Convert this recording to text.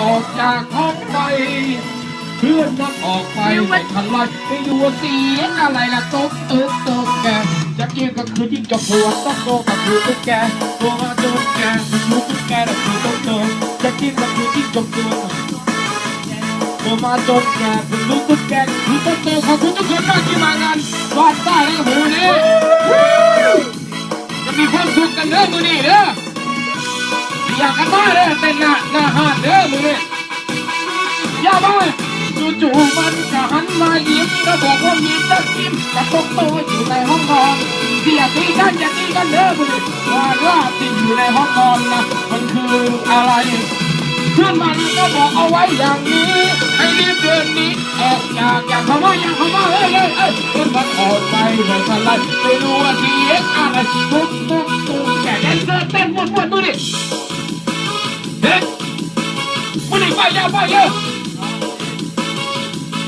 ออกจากห้องไป เพื่อนนักออกไปไม่ทันไรไปดูว่าเสียงอะไรล่ะตกเอิกตกแกจะเกินก็คือยิ่งจบหัวต้องโตก็คือตุ๊กแกตัวมาโดนแกลูกตุ๊กแกน่ะคือตุ๊กโตจะเกินก็คือยิ่งจบตัวตัวมาโดนแกคือลูกตุ๊กแกคือตุ๊กโตขอบคุณทุกคนมากที่มางานวันใต้และหูนี้จะมีความสุขกันเด้อมือนี้เด้ออยากกันมาเด้อเต้นหน้าหน้าห้านเด้อ มือนี้อย่าจู่ๆมันก็หันมายิ้มแล้วบอกว่ามีตะกิมกับตกโตอยู่ในห้องนอนเสียตีกันอย่าตีกันเด้อบุรีว่าว่าที่อยู่ในห้องนอนนะมันคืออะไรเพื่อนมันก็บอกเอาไว้อย่างนี้ให้รีบเดินนี้ออกจากอย่าเข้ามาอย่าเข้ามาเฮ้ยเฮ้ยเฮ้ยเพื่อนมันออกไปเลยทันไรไม่รู้ว่าเสียอะไรตุ๊กตุ๊กตุ๊กแกแดนเซอร์เต้นวนๆดูดิเด็กมึงหนีไปอย่าไปเยอะ